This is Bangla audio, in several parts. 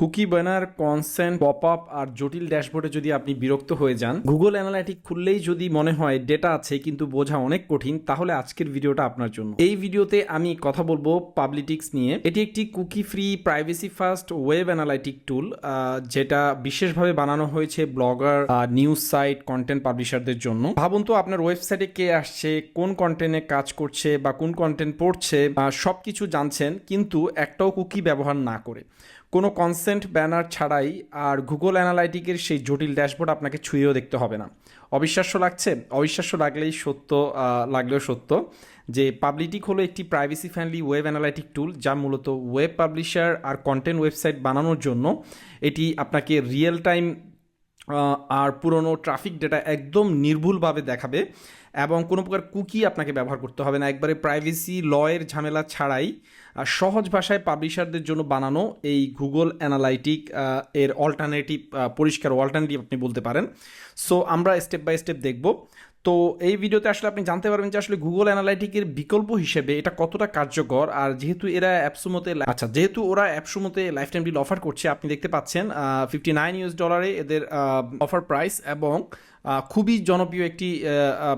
Cookie banner consent pop up আর জটিল ড্যাশবোর্ডে যদি আপনি বিরক্ত হয়ে যান, গুগল অ্যানালাইটিক খুললেই যদি মনে হয় ডেটা আছে কিন্তু বোঝা অনেক কঠিন, তাহলে আজকের ভিডিওটা আপনার জন্য। এই ভিডিওতে আমি কথা বলব পাবলিটিক্স নিয়ে। এটি একটি cookie free, privacy first web analytic tool যেটা বিশেষভাবে বানানো হয়েছে ব্লগার নিউজ সাইট, কন্টেন্ট পাবলিশারদের জন্য। ভাবুন তো আপনার ওয়েবসাইটে কে আসছে, কোন কন্টেন্টে কাজ করছে বা কোন কন্টেন্ট পড়ছে সব কিছু জানছেন কিন্তু একটাও কুকি ব্যবহার না করে। কোনো কনসেন্ট ব্যানার ছাড়াই আর গুগল অ্যানালাইটিকের সেই জটিল ড্যাশবোর্ড আপনাকে ছুঁয়েও দেখতে হবে না। অবিশ্বাস্য লাগছে, অবিশ্বাস্য লাগলেই সত্য লাগলেও সত্য যে পাবলিটিক হলো একটি privacy friendly web analytic tool যা মূলত ওয়েব পাবলিশার আর কন্টেন্ট ওয়েবসাইট বানানোর জন্য এটি আপনাকে রিয়েল টাইম আর পুরনো ট্রাফিক ডেটা একদম নির্ভুলভাবে দেখাবে। এবং কোনো প্রকার কুকি আপনাকে ব্যবহার করতে হবে না। একবারে প্রাইভেসি লয়ের ঝামেলা ছাড়াই সহজ ভাষায় পাবলিশারদের জন্য বানানো এই গুগল অ্যানালাইটিক এর অল্টারনেটিভ পরিষ্কার অল্টারনেটিভ আপনি বলতে পারেন। সো আমরা স্টেপ বাই স্টেপ দেখব। তো, এই ভিডিওতে আসলে আপনি জানতে পারবেন যে আসলে গুগল অ্যানালাইটিকের বিকল্প হিসেবে এটা কতটা কার্যকর। আর যেহেতু এরা অ্যাপসুমতে আচ্ছা যেহেতু ওরা অ্যাপসুমতে লাইফ টাইম ডিল অফার করছে, আপনি দেখতে পাচ্ছেন ফিফটি নাইন ইউএস ডলারে এদের অফার প্রাইস এবং খুবই জনপ্রিয় একটি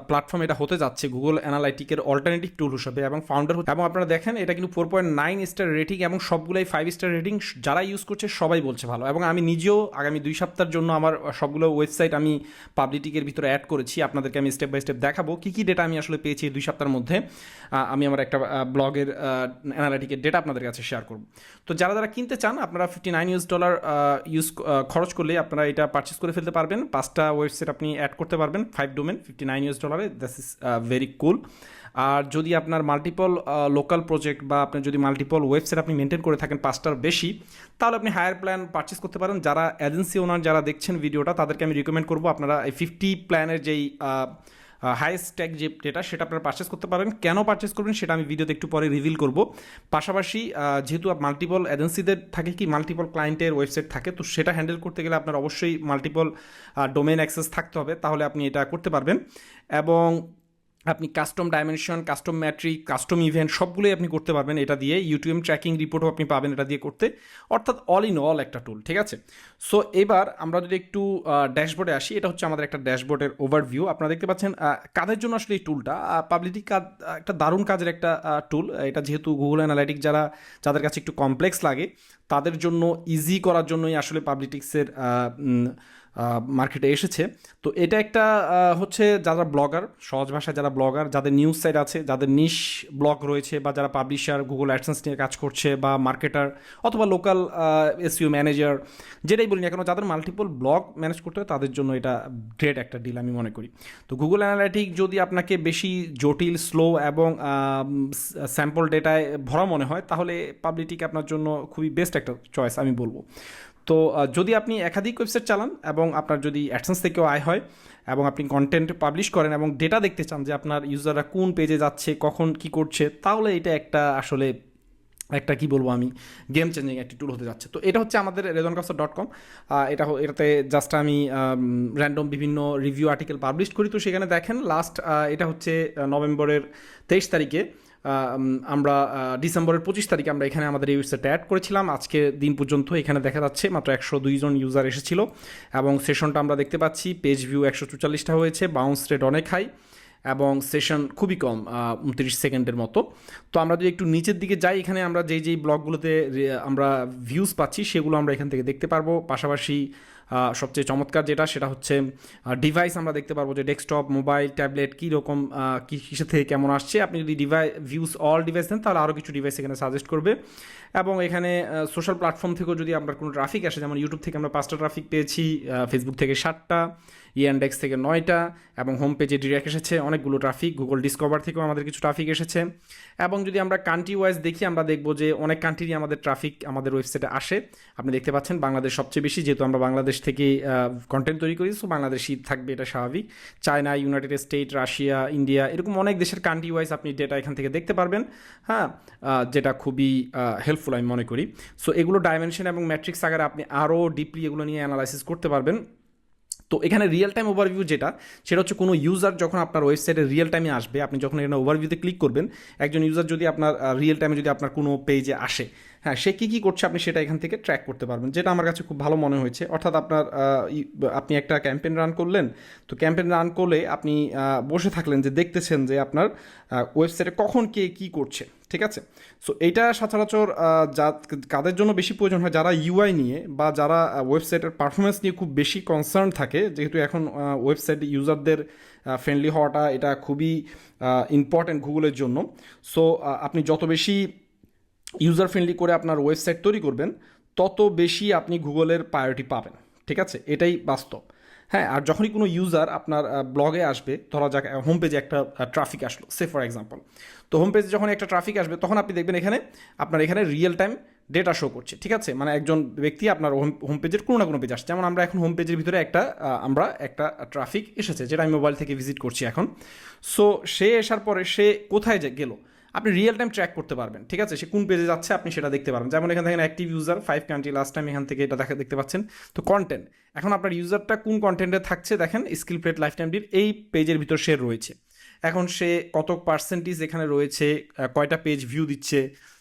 প্ল্যাটফর্ম এটা হতে যাচ্ছে গুগল অ্যানালাইটিকের অল্টারনেটিভ টুল হিসাবে এবং ফাউন্ডার এবং আপনারা দেখেন এটা কিন্তু four point nine star rating এবং সবগুলোই ফাইভ স্টার রেটিং যারা ইউজ করছে সবাই বলছে ভালো। এবং আমি নিজেও আগামী দুই সপ্তাহের জন্য আমার সবগুলো ওয়েবসাইট আমি পাবলিটিকের ভিতরে অ্যাড করেছি। আপনাদেরকে আমি স্টেপ বাই স্টেপ দেখাবো কী কী ডেটা আমি আসলে পেয়েছি দুই সপ্তাহের মধ্যে। আমি আমার একটা ব্লগের অ্যানালাইটিকের ডেটা আপনাদের কাছে শেয়ার করব। তো যারা যারা কিনতে চান, আপনারা fifty nine US dollar use খরচ করলে আপনারা এটা পারচেস করে ফেলতে পারবেন। পাঁচটা ওয়েবসাইট আপনি অ্যাড করতে পারবেন five domain fifty nine US ডলারে দ্যাস ইজ ভেরি কুল আর যদি আপনার মাল্টিপল লোকাল প্রজেক্ট বা আপনার যদি মাল্টিপল ওয়েবসাইট আপনি মেনটেন করে থাকেন পাঁচটার বেশি, তাহলে আপনি হায়ার প্ল্যান পারচেস করতে পারেন। যারা এজেন্সি ওনার যারা দেখছেন ভিডিওটা তাদেরকে আমি রিকমেন্ড করব। আপনারা এই ফিফটি প্ল্যানের যেই হাইয়েস্ট ট্যাগ যে ডেটা সেটা আপনারা পারচেস করতে পারেন কেন পারচেস করবেন সেটা আমি ভিডিওতে একটু পরে রিভিল করব। পাশাপাশি যেহেতু মাল্টিপল এজেন্সিদের থাকে কি মাল্টিপল ক্লায়েন্টের ওয়েবসাইট থাকে, তো সেটা হ্যান্ডেল করতে গেলে আপনার অবশ্যই মাল্টিপল ডোমেন অ্যাক্সেস থাকতে হবে। তাহলে আপনি এটা করতে পারবেন। এবং আপনি custom dimension custom metric custom event সবগুলোই আপনি করতে পারবেন এটা দিয়ে। ইউটিউব ট্র্যাকিং রিপোর্টও আপনি পাবেন এটা দিয়ে করতে। অর্থাৎ অল ইন অল একটা টুল ঠিক আছে? সো এবার আমরা যদি একটু ড্যাশবোর্ডে আসি, এটা হচ্ছে আমাদের একটা ড্যাশবোর্ডের ওভারভিউ আপনারা দেখতে পাচ্ছেন কাদের জন্য আসলে এই টুলটা পাবলিক কাজ একটা দারুণ কাজের একটা টুল এটা যেহেতু গুগল অ্যানালাইটিক যারা, যাদের কাছে একটু কমপ্লেক্স লাগে, তাদের জন্য ইজি করার জন্যই আসলে পাবলিটিক্সের মার্কেটে এসেছে। তো এটা একটা হচ্ছে যারা ব্লগার সহজ ভাষায় যারা ব্লগার যাদের নিউজ সাইট আছে, যাদের নিশ ব্লগ রয়েছে বা যারা পাবলিশার গুগল অ্যাডসেন্স নিয়ে কাজ করছে বা মার্কেটার অথবা লোকাল এসইউ ম্যানেজার যেটাই বলি না কেন, যাদের মাল্টিপল ব্লগ ম্যানেজ করতে হয়, তাদের জন্য এটা গ্রেট একটা ডিল আমি মনে করি। তো গুগল অ্যানালাইটিক যদি আপনাকে বেশি জটিল স্লো এবং স্যাম্পল ডেটায় ভরা মনে হয়, তাহলে পাবলিটিক আপনার জন্য খুবই বেস্ট একটা চয়েস আমি বলব। তো যদি আপনি একাধিক ওয়েবসাইট চালান এবং আপনার যদি অ্যাডসেন্স থেকেও আয় হয় এবং আপনি কন্টেন্ট পাবলিশ করেন এবং ডেটা দেখতে চান যে আপনার ইউজাররা কোন পেজে যাচ্ছে, কখন কি করছে, তাহলে এটা একটা আসলে একটা কি বলব আমি গেম চেঞ্জিং একটি টুল হতে যাচ্ছে। তো এটা হচ্ছে আমাদের রেজন কাপসার ডট কম এটা এটাতে জাস্ট আমি র্যান্ডম বিভিন্ন রিভিউ আর্টিকেল পাবলিশ করি। তো সেখানে দেখেন লাস্ট এটা হচ্ছে নভেম্বরের তেইশ তারিখে আমরা ডিসেম্বরের পঁচিশ তারিখে আমরা এখানে আমাদের এই অ্যাড করেছিলাম। আজকে দিন পর্যন্ত এখানে দেখা যাচ্ছে মাত্র একশো দুইজন ইউজার এসেছিল এবং সেশনটা আমরা দেখতে পাচ্ছি পেজ ভিউ একশো চুয়াল্লিশটা হয়েছে বাউন্স রেট অনেক হাই এবং সেশন খুবই কম উনত্রিশ সেকেন্ডের মতো। তো আমরা যদি একটু নিচের দিকে যাই, এখানে আমরা যেই যেই ব্লগগুলোতে আমরা ভিউজ পাচ্ছি সেগুলো আমরা এখান থেকে দেখতে পারব। পাশাপাশি সবচেয়ে চমৎকার যেটা সেটা হচ্ছে ডিভাইস আমরা দেখতে পারব যে ডেস্কটপ মোবাইল ট্যাবলেট কী রকম আহ, কিসের থেকে কেমন আসছে। আপনি যদি ডিভাই ভিউজ অল ডিভাইস দেন তাহলে আরও কিছু ডিভাইস এখানে সাজেস্ট করবে। এবং এখানে সোশ্যাল প্ল্যাটফর্ম থেকেও যদি আপনার কোনো ট্রাফিক আসে যেমন ইউটিউব থেকে আমরা পাঁচটা ট্রাফিক পেয়েছি ফেসবুক থেকে সাতটা ইন্ডেক্স থেকে নয়টা এবং হোম পেজে ডিরেক্ট এসেছে অনেকগুলো ট্রাফিক গুগল ডিসকভার থেকেও আমাদের কিছু ট্রাফিক এসেছে। এবং যদি আমরা কান্ট্রি ওয়াইজ দেখি আমরা দেখব যে অনেক কান্ট্রিরই আমাদের ট্রাফিক আমাদের ওয়েবসাইটে আসে। আপনি দেখতে পাচ্ছেন বাংলাদেশ সবচেয়ে বেশি যেহেতু আমরা বাংলাদেশ থেকে কন্টেন্ট তৈরি করি সো বাংলাদেশই থাকবে, এটা স্বাভাবিক। China United state Russia India এরকম অনেক দেশের কান্ট্রি ওয়াইজ আপনি ডেটা এখান থেকে দেখতে পারবেন হ্যাঁ যেটা খুবই হেল্পফুল আমি মনে করি। সো এগুলো ডাইমেনশন এবং ম্যাট্রিক্স আকারে আপনি আরও ডিপলি এগুলো নিয়ে অ্যানালাইসিস করতে পারবেন। তো এখানে রিয়েল টাইম ওভারভিউ যেটা, সেটা হচ্ছে কোনো ইউজার যখন আপনার ওয়েবসাইটে রিয়েল টাইমে আসবে, আপনি যখন এখানে ওভারভিউতে ক্লিক করবেন, একজন ইউজার যদি আপনার রিয়েল টাইমে যদি আপনার কোনো পেজে আসে হ্যাঁ সে কী কী করছে আপনি সেটা এখান থেকে ট্র্যাক করতে পারবেন, যেটা আমার কাছে খুব ভালো মনে হয়েছে। অর্থাৎ আপনার আপনি একটা ক্যাম্পেন রান করলেন, তো ক্যাম্পেন রান করলে আপনি বসে থাকলেন যে দেখতেছেন যে আপনার ওয়েবসাইটে কখন কে কী করছে। ঠিক আছে? সো এইটা সচরাচর যা, কাদের জন্য বেশি প্রয়োজন হয়, যারা ইউআই নিয়ে বা যারা ওয়েবসাইটের পারফরমেন্স নিয়ে খুব বেশি কনসার্ন থাকে, যেহেতু এখন ওয়েবসাইট ইউজারদের ফ্রেন্ডলি হওয়াটা এটা খুবই ইম্পর্ট্যান্ট গুগলের জন্য। সো আপনি যত বেশি ইউজার ফ্রেন্ডলি করে আপনার ওয়েবসাইট তৈরি করবেন, তত বেশি আপনি গুগলের প্রায়োরিটি পাবেন। ঠিক আছে? এটাই বাস্তব। হ্যাঁ আর যখনই কোনো ইউজার আপনার ব্লগে আসবে, ধরা যাক হোম পেজে একটা ট্রাফিক আসলো সে ফর এক্সাম্পল তো হোম পেজে যখন একটা ট্রাফিক আসবে, তখন আপনি দেখবেন এখানে, আপনার এখানে রিয়েল টাইম ডেটা শো করছে, ঠিক আছে? মানে একজন ব্যক্তি আপনার হোম হোম পেজের কোনো না কোনো পেজ আসছে। যেমন আমরা এখন হোম পেজের ভিতরে একটা আমরা একটা ট্রাফিক এসেছে, যেটা আমি মোবাইল থেকে ভিজিট করছি এখন। সো সে আসার পরে সে কোথায় গেলো? আপনি রিয়েল টাইম ট্র্যাক করতে পারবেন, ঠিক আছে? সে কোন পেজে যাচ্ছে আপনি সেটা দেখতে পারবেন। যেমন এখান থেকে active user five country last time এখান থেকে এটা দেখা, দেখতে পাচ্ছেন। তো কন্টেন্ট এখন আপনার ইউজারটা কোন কন্টেন্টে থাকছে দেখেন স্কিল প্লেট লাইফ টাইমটির এই পেজের ভিতর সে রয়েছে। এখন সে কত পার্সেন্টেজ এখানে রয়েছে কয়টা পেজ ভিউ দিচ্ছে,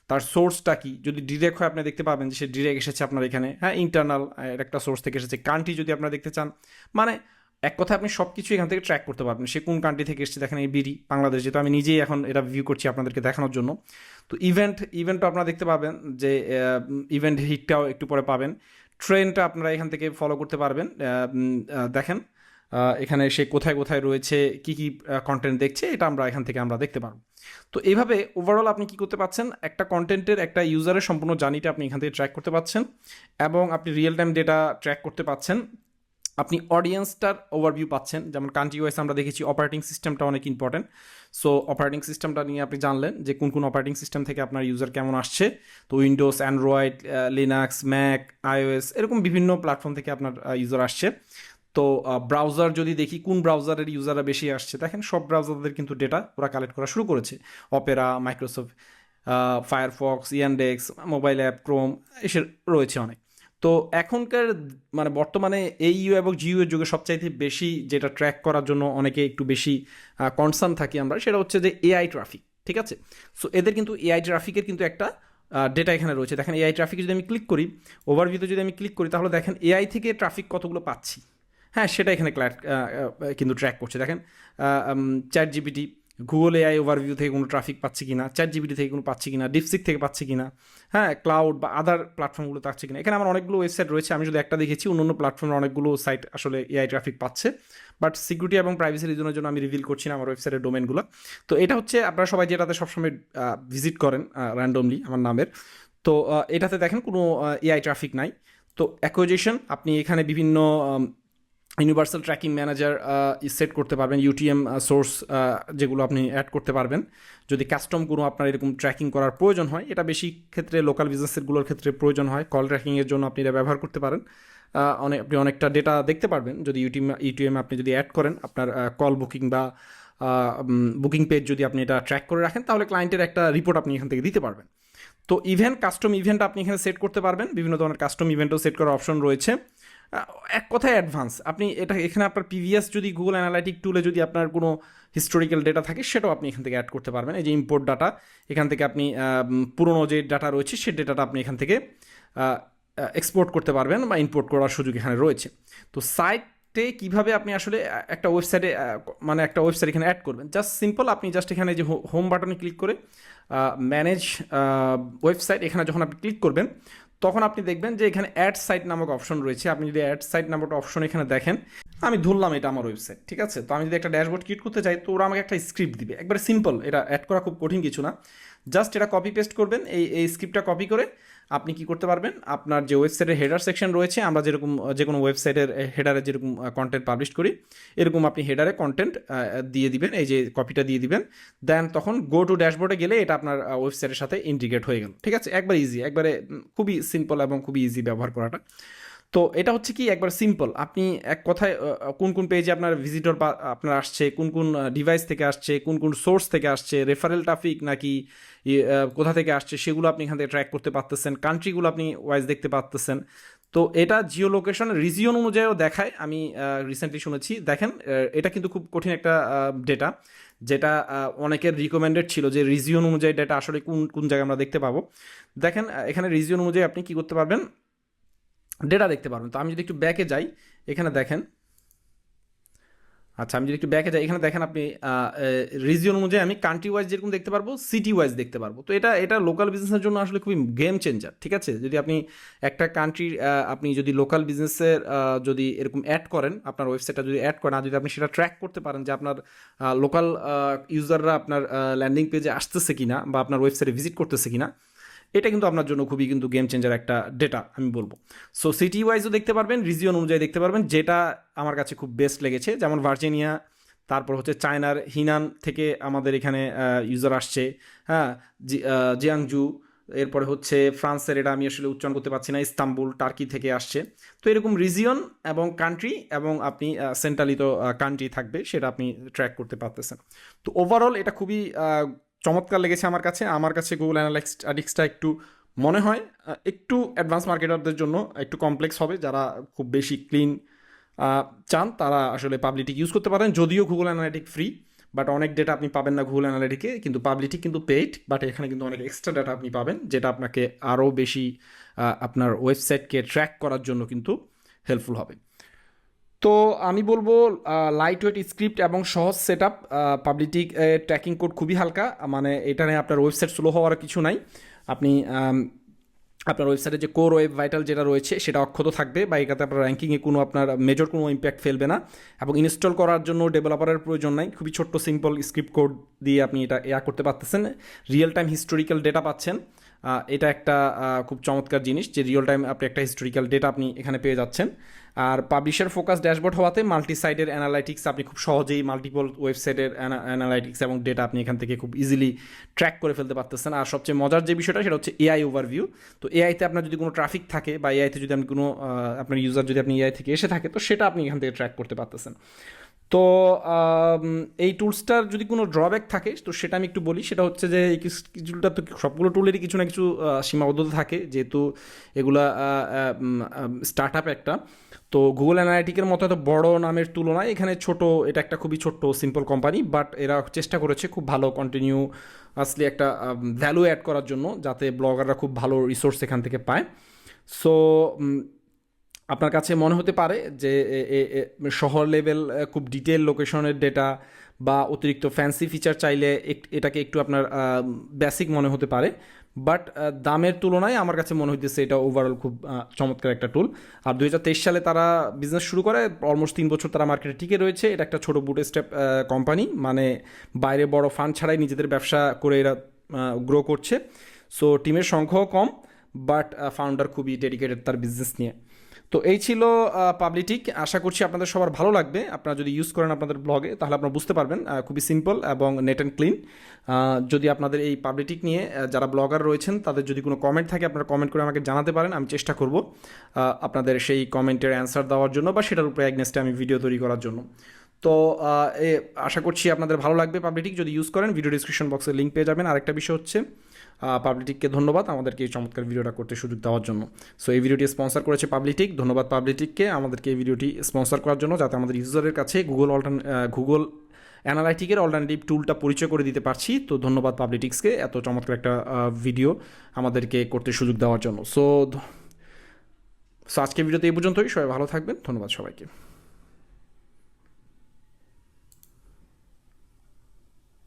তার সোর্সটা কি? যদি ডিরেক্ট হয় আপনি দেখতে পাবেন যে সে ডিরেক্ট এসেছে আপনার এখানে। হ্যাঁ ইন্টারনাল একটা সোর্স থেকে এসেছে। কান্ট্রি যদি আপনারা দেখতে চান মানে এক কথা আপনি সব কিছু এখান থেকে ট্র্যাক করতে পারবেন। সে কোন কান্ট্রি থেকে এসেছে, দেখেন এই বিডি, বাংলাদেশ, যেহেতু আমি নিজেই এখন এটা ভিউ করছি আপনাদেরকে দেখানোর জন্য। তো ইভেন্ট ইভেন্টও আপনারা দেখতে পাবেন যে ইভেন্ট হিটটাও একটু পরে পাবেন। ট্রেনটা আপনারা এখান থেকে ফলো করতে পারবেন। দেখেন এখানে সে কোথায় কোথায় রয়েছে, কি কি কন্টেন্ট দেখছে, এটা আমরা এখান থেকে আমরা দেখতে পারব। তো এইভাবে ওভারঅল আপনি কি করতে পাচ্ছেন একটা কন্টেন্টের একটা ইউজারের সম্পূর্ণ জার্নিটা আপনি এখান থেকে ট্র্যাক করতে পাচ্ছেন এবং আপনি রিয়েল টাইম ডেটা ট্র্যাক করতে পাচ্ছেন আপনি অডিয়েন্সটার ওভারভিউ পাচ্ছেন। যেমন কান্ট্রি ওয়াইজ আমরা দেখেছি অপারেটিং সিস্টেমটা অনেক ইম্পর্টেন্ট সো অপারেটিং সিস্টেমটা নিয়ে আপনি জানলেন যে কোন কোন অপারেটিং সিস্টেম থেকে আপনার ইউজার কেমন আসছে। তো Windows Android Linux Mac iOS এরকম বিভিন্ন প্ল্যাটফর্ম থেকে আপনার ইউজার আসছে। তো ব্রাউজার যদি দেখি কোন ব্রাউজারের ইউজাররা বেশি আসছে, দেখেন সব ব্রাউজারদের কিন্তু ডেটা ওরা কালেক্ট করা শুরু করেছে। Opera Microsoft Firefox Yandex mobile app Chrome এসে রয়েছে অনেক। তো এখনকার মানে বর্তমানে এই ইউ এবং জিইউ এর যুগে সবচাইতে বেশি যেটা ট্র্যাক করার জন্য অনেকে একটু বেশি কনসার্ন থাকি আমরা, সেটা হচ্ছে যে এআই ট্রাফিক ঠিক আছে? সো এদের কিন্তু এআই ট্রাফিকের কিন্তু একটা ডেটা এখানে রয়েছে। দেখেন এআই ট্রাফিকে যদি আমি ক্লিক করি ওভারভিউতে যদি আমি ক্লিক করি, তাহলে দেখেন এআই থেকে ট্রাফিক কতগুলো পাচ্ছি? হ্যাঁ সেটা এখানে কিন্তু ট্র্যাক করছে। দেখেন chat GPT Google AI overview থেকে কোনো ট্রাফিক পাচ্ছে কি না চ্যাট জিপিটি থেকে কোনো পাচ্ছে কি না ডিপসিক থেকে পাচ্ছে কি না হ্যাঁ ক্লাউড বা আদার প্ল্যাটফর্মগুলো পাচ্ছে কিনা। এখানে আমার অনেকগুলো ওয়েবসাইট রয়েছে, আমি যদি একটা দেখেছি, অন্য অন্য প্ল্যাটফর্মের অনেকগুলো সাইট আসলে এআই ট্রাফিক পাচ্ছে। বাট সিকিউরিটি এবং প্রাইভেসি রিজনের জন্য আমি রিভিল করছি না আমার ওয়েবসাইটের ডোমেনগুলো তো এটা হচ্ছে, আপনারা সবাই যেটাতে সবসময় ভিজিট করেন র্যান্ডমলি আমার নামের। তো এটাতে দেখেন কোনো এআই ট্রাফিক নাই। তো অ্যাকোজেশন আপনি এখানে বিভিন্ন ইউনিভার্সাল ট্র্যাকিং ম্যানেজার সেট করতে পারবেন ইউটিএম সোর্স যেগুলো আপনি অ্যাড করতে পারবেন। যদি কাস্টম কোনো আপনার এরকম ট্র্যাকিং করার প্রয়োজন হয়, এটা বেশি ক্ষেত্রে লোকাল বিজনেসেরগুলোর ক্ষেত্রে প্রয়োজন হয়। কল ট্র্যাকিংয়ের জন্য আপনি এটা ব্যবহার করতে পারেন। অনেক আপনি অনেকটা ডেটা দেখতে পারবেন। যদি ইউটিএম ইউটিএম আপনি যদি অ্যাড করেন, আপনার কল বুকিং বা বুকিং পেজ যদি আপনি এটা ট্র্যাক করে রাখেন, তাহলে ক্লায়েন্টের একটা রিপোর্ট আপনি এখান থেকে দিতে পারবেন। তো ইভেন্ট কাস্টম ইভেন্ট আপনি এখানে সেট করতে পারবেন। বিভিন্ন ধরনের কাস্টম ইভেন্টও সেট করার অপশন রয়েছে। এক কথায় অ্যাডভান্স আপনি এটা, এখানে আপনার পিভিএস যদি গুগল অ্যানালাইটিক টুলে যদি আপনার কোনো হিস্টোরিক্যাল ডেটা থাকে, সেটাও আপনি এখান থেকে অ্যাড করতে পারবেন। এই যে ইম্পোর্ট ডাটা এখান থেকে আপনি পুরনো যে ডাটা রয়েছে সেই ডেটাটা আপনি এখান থেকে এক্সপোর্ট করতে পারবেন বা ইম্পোর্ট করার সুযোগ এখানে রয়েছে। তো সাইটে কীভাবে আপনি আসলে একটা ওয়েবসাইটে মানে একটা ওয়েবসাইট এখানে অ্যাড করবেন? জাস্ট সিম্পল আপনি জাস্ট এখানে যে হোম বাটনে ক্লিক করে ম্যানেজ ওয়েবসাইট এখানে যখন আপনি ক্লিক করবেন তখন আপনি দেখবেন যে এখানে অ্যাড সাইট নামক অপশন রয়েছে। আপনি যদি অ্যাড সাইট নামক অপশন এখানে দেখেন আমি ধরলাম এটা আমার ওয়েবসাইট ঠিক আছে? তো আমি যদি একটা ড্যাশবোর্ড ক্রিয়েট করতে চাই, তো ওরা আমাকে একটা স্ক্রিপ্ট দিবে। একবারে সিম্পল এটা অ্যাড করা খুব কঠিন কিছু না। জাস্ট এটা কপি পেস্ট করবেন, এই এই স্ক্রিপ্টটা কপি করে আপনি কি করতে পারবেন? আপনার যে ওয়েবসাইটের হেডার সেকশন রয়েছে, আমরা যেরকম যে কোনো ওয়েবসাইটের হেডারে যেরকম কন্টেন্ট পাবলিশ করি, এরকম আপনি হেডারে কন্টেন্ট দিয়ে দিবেন, এই যে কপিটা দিয়ে দিবেন। দেন তখন গো টু ড্যাশবোর্ডে গেলে এটা আপনার ওয়েবসাইটের সাথে ইন্টিগ্রেট হয়ে গেল, ঠিক আছে? একবার ইজি একবারে খুবই সিম্পল এবং খুবই ইজি ব্যবহার করাটা। তো এটা হচ্ছে কি একবার সিম্পল আপনি এক কথায় কোন কোন পেজে আপনার ভিজিটর আপনার আসছে, কোন কোন ডিভাইস থেকে আসছে, কোন কোন সোর্স থেকে আসছে রেফারেল ট্রাফিক নাকি কোথা থেকে আসছে, সেগুলো আপনি এখান থেকে ট্র্যাক করতে পারতেছেন কান্ট্রিগুলো আপনি ওয়াইজ দেখতে পারতেছেন। তো এটা জিও লোকেশন রিজিয়ন অনুযায়ীও দেখায়, আমি রিসেন্টলি শুনেছি। দেখেন এটা কিন্তু খুব কঠিন একটা ডেটা যেটা অনেকের রিকমেন্ডেড ছিল যে রিজিয়ন অনুযায়ী ডেটা আসলে কোন কোন জায়গায় আমরা দেখতে পাবো। দেখেন এখানে রিজিয়ন অনুযায়ী আপনি কি করতে পারবেন? ডেটা দেখতে পারবেন। তো আমি যদি একটু ব্যাকে যাই, এখানে দেখেন। আচ্ছা আমি যদি একটু ব্যাকে যাই, এখানে দেখেন আপনি রিজিয়ন অনুযায়ী আমি কান্ট্রি ওয়াইজ যেরকম দেখতে পারব সিটি ওয়াইজ দেখতে পারব। তো এটা এটা লোকাল বিজনেসের জন্য আসলে খুবই গেম চেঞ্জার ঠিক আছে? যদি আপনি একটা কান্ট্রির আপনি যদি লোকাল বিজনেসের যদি এরকম অ্যাড করেন, আপনার ওয়েবসাইটটা যদি অ্যাড করেন, আর যদি আপনি সেটা ট্র্যাক করতে পারেন যে আপনার লোকাল ইউজাররা আপনার ল্যান্ডিং পেজে আসতেছে কিনা বা আপনার ওয়েবসাইটে ভিজিট করতেছে কিনা এটা কিন্তু আপনার জন্য খুবই কিন্তু গেম চেঞ্জার একটা ডেটা আমি বলব। সো সিটি ওয়াইজও দেখতে পারবেন রিজিয়ন অনুযায়ী দেখতে পারবেন, যেটা আমার কাছে খুব বেস্ট লেগেছে, যেমন ভার্জিনিয়া তারপর হচ্ছে চায়নার হিনান থেকে আমাদের এখানে ইউজার আসছে হ্যাঁ জিয়াংজু এরপরে হচ্ছে ফ্রান্সের, এটা আমি আসলে উচ্চারণ করতে পারছি না ইস্তাম্বুল টার্কি থেকে আসছে। তো এরকম রিজিয়ন এবং কান্ট্রি এবং আপনি সেন্ট্রালিত কান্ট্রি থাকবে, সেটা আপনি ট্র্যাক করতে পারতেছেন। তো ওভারঅল এটা খুবই চমৎকার লেগেছে আমার কাছে। আমার কাছে গুগল অ্যানালিক্সটা একটু মনে হয় একটু অ্যাডভান্স মার্কেটারদের জন্য একটু কমপ্লেক্স হবে। যারা খুব বেশি ক্লিন চান, তারা আসলে পাবলিটিক ইউজ করতে পারেন। যদিও গুগল অ্যানালিটিক ফ্রি বাট অনেক ডেটা আপনি পাবেন না গুগল অ্যানালিটিকে কিন্তু পাবলিটিক কিন্তু পেইড বাট এখানে কিন্তু অনেক এক্সট্রা ডেটা আপনি পাবেন, যেটা আপনাকে আরও বেশি আপনার ওয়েবসাইটকে ট্র্যাক করার জন্য কিন্তু হেল্পফুল হবে। তো আমি বলব লাইট ওয়েট স্ক্রিপ্ট এবং সহজ set up Publytics tracking code খুবই হালকা মানে এটা নিয়ে আপনার ওয়েবসাইট স্লো হওয়ার কিছু নাই। আপনি আপনার ওয়েবসাইটে যে কোর ওয়েব ভাইটাল যেটা রয়েছে, সেটা অক্ষত থাকবে বা এটাতে আপনার র্যাঙ্কিংয়ে কোনো আপনার মেজর কোনো ইম্প্যাক্ট ফেলবে না এবং ইনস্টল করার জন্য ডেভেলপারের প্রয়োজন নাই। খুবই ছোট্ট সিম্পল স্ক্রিপ্ট কোড দিয়ে আপনি এটা এয়া করতে পারতেছেন। রিয়েল টাইম হিস্টোরিক্যাল ডেটা পাচ্ছেন। এটা একটা খুব চমৎকার জিনিস যে রিয়েল টাইম আপনি একটা হিস্টোরিক্যাল ডেটা আপনি এখানে পেয়ে যাচ্ছেন। আর পাবলিশার ফোকাস ড্যাশবোর্ড হওয়াতে মাল্টি সাইডের অ্যানালাইটিক্স আপনি খুব সহজেই মাল্টিপল ওয়েবসাইটের অ্যানালাইটিক্স এবং ডেটা আপনি এখান থেকে খুব ইজিলি ট্র্যাক করে ফেলতে পারতেছেন। আর সবচেয়ে মজার যে বিষয়টা সেটা হচ্ছে এআই ওভারভিউ তো এআইতে আপনার যদি কোনো ট্রাফিক থাকে বা এআইতে যদি আপনি কোনো আপনার ইউজার যদি আপনি এআই থেকে এসে থাকে, তো সেটা আপনি এখান থেকে ট্র্যাক করতে পারতেছেন। তো এই টুলসটার যদি কোনো ড্রব্যাক থাকে, তো সেটা আমি একটু বলি। সেটা হচ্ছে যে, এই কিছুটা তো সবগুলো টুলেরই কিছু না কিছু সীমাবদ্ধতা থাকে। যেহেতু এগুলা স্টার্ট আপ একটা। তো গুগল অ্যানালিটিকের মতো এত বড় নামের তুলনায় এখানে ছোট, এটা একটা খুবই ছোট্ট সিম্পল কোম্পানি বাট এরা চেষ্টা করেছে খুব ভালো কন্টিনিউ আসলে একটা ভ্যালু অ্যাড করার জন্য, যাতে ব্লগাররা খুব ভালো রিসোর্স এখান থেকে পায়। সো আপনার কাছে মনে হতে পারে যে শহর লেভেল খুব ডিটেল লোকেশনের ডেটা বা অতিরিক্ত ফ্যান্সি ফিচার চাইলে এটাকে একটু আপনার বেসিক মনে হতে পারে। বাট দামের তুলনায় আমার কাছে মনে হইতেছে এটা ওভারঅল খুব চমৎকার একটা টুল আর দুই হাজার তেইশ সালে তারা বিজনেস শুরু করে অলমোস্ট তিন বছর তারা মার্কেটে টিকে রয়েছে। এটা একটা ছোটো বুট স্টেপ কোম্পানি মানে বাইরে বড় ফান্ড ছাড়াই নিজেদের ব্যবসা করে এরা গ্রো করছে। সো টিমের সংখ্যাও কম বাট ফাউন্ডার খুবই ডেডিকেটেড তার বিজনেস নিয়ে। তো এই ছিল পাবলিটিক আশা করছি আপনাদের সবার ভালো লাগবে। আপনারা যদি ইউজ করেন আপনাদের ব্লগে তাহলে আপনারা বুঝতে পারবেন খুবই সিম্পল এবং নেট অ্যান্ড ক্লিন যদি আপনাদের এই পাবলিটিক নিয়ে যারা ব্লগার রয়েছেন, তাদের যদি কোনো কমেন্ট থাকে, আপনারা কমেন্ট করে আমাকে জানাতে পারেন, আমি চেষ্টা করব আপনাদের সেই কমেন্টের অ্যান্সার দেওয়ার জন্য বা সেটার উপরে অ্যাগনেস্টে আমি ভিডিও তৈরি করার জন্য। তো আশা করছি আপনাদের ভালো লাগবে পাবলিটিক যদি ইউজ করেন ভিডিও ডিসক্রিপশন বক্সে লিঙ্ক পেয়ে যাবেন। আরেকটা বিষয় হচ্ছে পাবলিটিককে ধন্যবাদ আমাদেরকে এই চমৎকার ভিডিওটা করতে সুযোগ দেওয়ার জন্য। সো এই ভিডিওটি স্পন্সর করেছে পাবলিটিক ধন্যবাদ পাবলিটিককে আমাদেরকে এই ভিডিওটি স্পন্সর করার জন্য যাতে আমাদের ইউজারের কাছে গুগল অল্টার গুগল অ্যানালাইটিকের অল্টারনেটিভ টুলটা পরিচয় করে দিতে পারছি। তো ধন্যবাদ পাবলিটিক্সকে এত চমৎকার একটা ভিডিও আমাদেরকে করতে সুযোগ দেওয়ার জন্য। সো সো আজকে ভিডিওতে এই পর্যন্তই। সবাই ভালো থাকবেন। ধন্যবাদ সবাইকে।